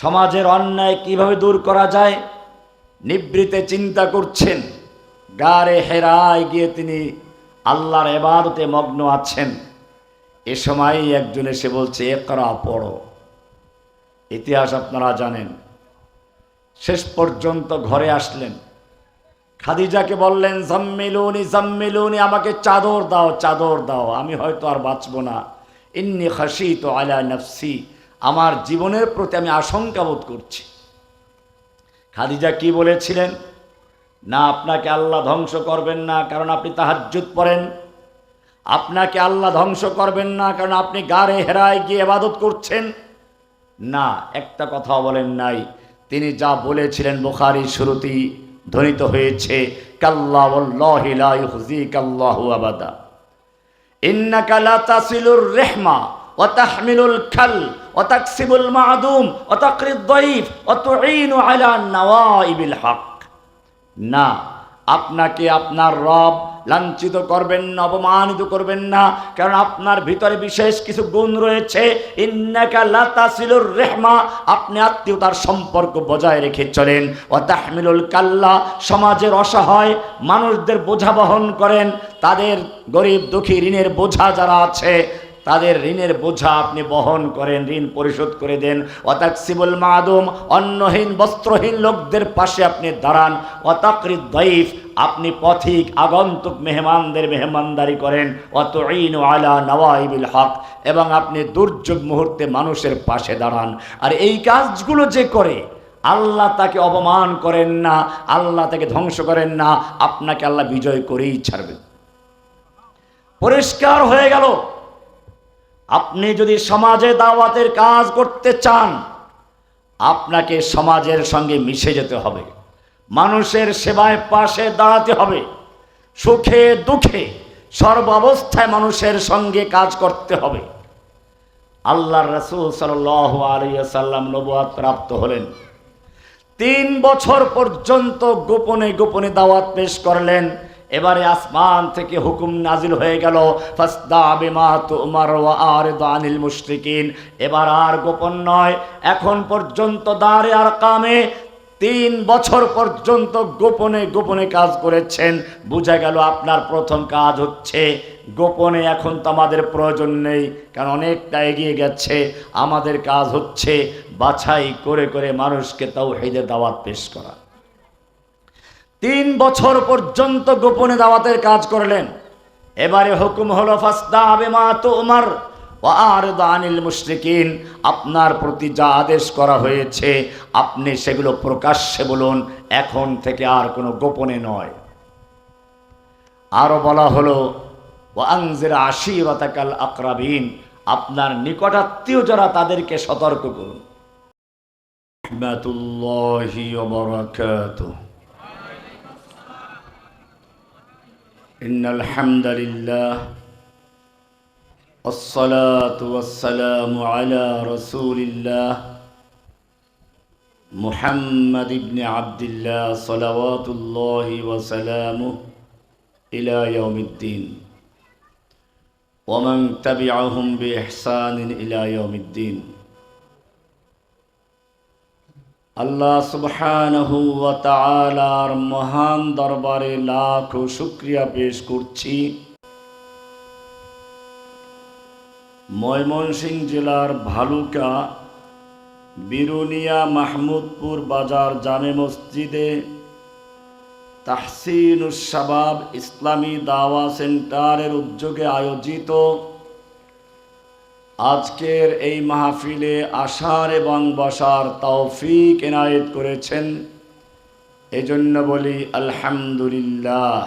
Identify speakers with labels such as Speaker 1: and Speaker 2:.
Speaker 1: সমাজের অন্যায় কীভাবে দূর করা যায়? নিবৃতে চিন্তা করছেন। গারে হেরায় গিয়ে তিনি আল্লাহর এবারতে মগ্ন আছেন। এ সময় একজন এসে বলছে এ করা পড়ো। ইতিহাস আপনারা জানেন। শেষ পর্যন্ত ঘরে আসলেন। খাদিজাকে বললেন, জাম্মিলুনি জাম্মিলুনি, আমাকে চাদর দাও চাদর দাও। আমি হয়তো আর বাঁচব না। ইন্নি খাসি তো আলা নফসি। আমার জীবনের প্রতি আমি আশঙ্কা বোধ করছি। খাদিজা কি বলেছিলেন? না, আপনাকে আল্লাহ ধ্বংস করবেন না, কারণ আপনি তাহাজ্জুদ পড়েন। আপনাকে আল্লাহ ধ্বংস করবেন না, কারণ আপনি গাড়ে হেরায় গিয়ে এবাদত করছেন। না, একটা কথা বলেন নাই। তিনি যা বলেছিলেন বুখারি শুরুতেই ধ্বনিত হয়েছে কাল্লাহু রেহমা ওয়া তাহমিলুল খাল। ওয়া তাকসিবুল মাদুম ওয়া তাকরিদ দাইফ তুঈনু আলা নওয়াইবিল হক না, আপনাকে আপনার রব লাঞ্ছিত করবেন না, অপমানিত করবেন না, কারণ আপনার ভিতরে বিশেষ কিছু গুণ রয়েছে। রেহমা, আপনি আত্মীয়তার সম্পর্ক বজায় রেখে চলেন। ও তাহমিলুল কাল্লা, সমাজের অসহায় মানুষদের বোঝা বহন করেন। তাদের গরিব দুঃখী ঋণের বোঝা যারা আছে তাদের ঋণের বোঝা আপনি বহন করেন, ঋণ পরিশোধ করে দেন। অতাকসিবুল মাদুম, অন্নহীন, বস্ত্রহীন লোকদের পাশে আপনি দাঁড়ান। অতাকৃত দইফ, আপনি পথিক, আগন্তুক মেহমানদের মেহমানদারি করেন। অত ইন আলা নওয়াইবিল হক, এবং আপনি দুর্যোগ মুহূর্তে মানুষের পাশে দাঁড়ান। আর এই কাজগুলো যে করে, আল্লাহ তাকে অপমান করেন না, আল্লাহ তাকে ধ্বংস করেন না, আপনাকে আল্লাহ বিজয় করেই ছাড়বেন পরিষ্কার হয়ে গেল। আপনি যদি সমাজে দাওয়াতের কাজ করতে চান, আপনাকে সমাজের সঙ্গে মিশে যেতে হবে। মানুষের সেবায় পাশে দাঁড়াতে হবে। সুখে দুঃখে সর্বাবস্থায় মানুষের সঙ্গে কাজ করতে হবে। আল্লাহ রসুল সাল্লাহ আলিয়াল্লাম নবুয়াত প্রাপ্ত হলেন। তিন বছর পর্যন্ত গোপনে গোপনে দাওয়াত পেশ করলেন। এবারে আসমান থেকে হুকুম নাজিল হয়ে গেল আনিল এবার আর গোপন নয়, এখন পর্যন্ত দাঁড়ে আর কামে তিন বছর পর্যন্ত গোপনে গোপনে কাজ করেছেন। বোঝা গেল আপনার প্রথম কাজ হচ্ছে গোপনে এখন তো আমাদের প্রয়োজন নেই, কারণ অনেকটা এগিয়ে গেছে। আমাদের কাজ হচ্ছে বাছাই করে করে মানুষকে তাও হেদের দাওয়াত পেশ করা। তিন বছর পর্যন্ত গোপনে দাওয়াতের কাজ করলেন। এবারে হুকুম হলো ফাস্তা মুশরিকিন, আপনার প্রতি যা আদেশ করা হয়েছে, আপনি সেগুলো প্রকাশ্যে বলুন, এখন থেকে আর কোনো গোপনে নয়। আরও বলা হলো ও আংজের আশিরতাকাল আকরাবিন আপনার নিকটাত্মীয় যারা তাদেরকে সতর্ক করুন। إن الحمد لله والصلاة والسلام على رسول الله محمد بن عبد الله صلوات الله وسلامه إلى يوم الدين. ومن تبعهم بإحسان إلى يوم الدين. আল্লাহ সুবহানাহু ওয়া তাআলার মহান দরবারে লাখ শুক্রিয়া পেশ করছি। ময়মনসিংহ জেলার ভালুকা, বিরুনিয়া মাহমুদপুর বাজার জামে মসজিদে তাহসিনুসাবাব ইসলামী দাওয়া সেন্টারের উদ্যোগে আয়োজিত আজকের এই মাহফিলে আসার এবং বসার তৌফিক এনায়েত করেছেন। এজন্য বলি আলহামদুলিল্লাহ।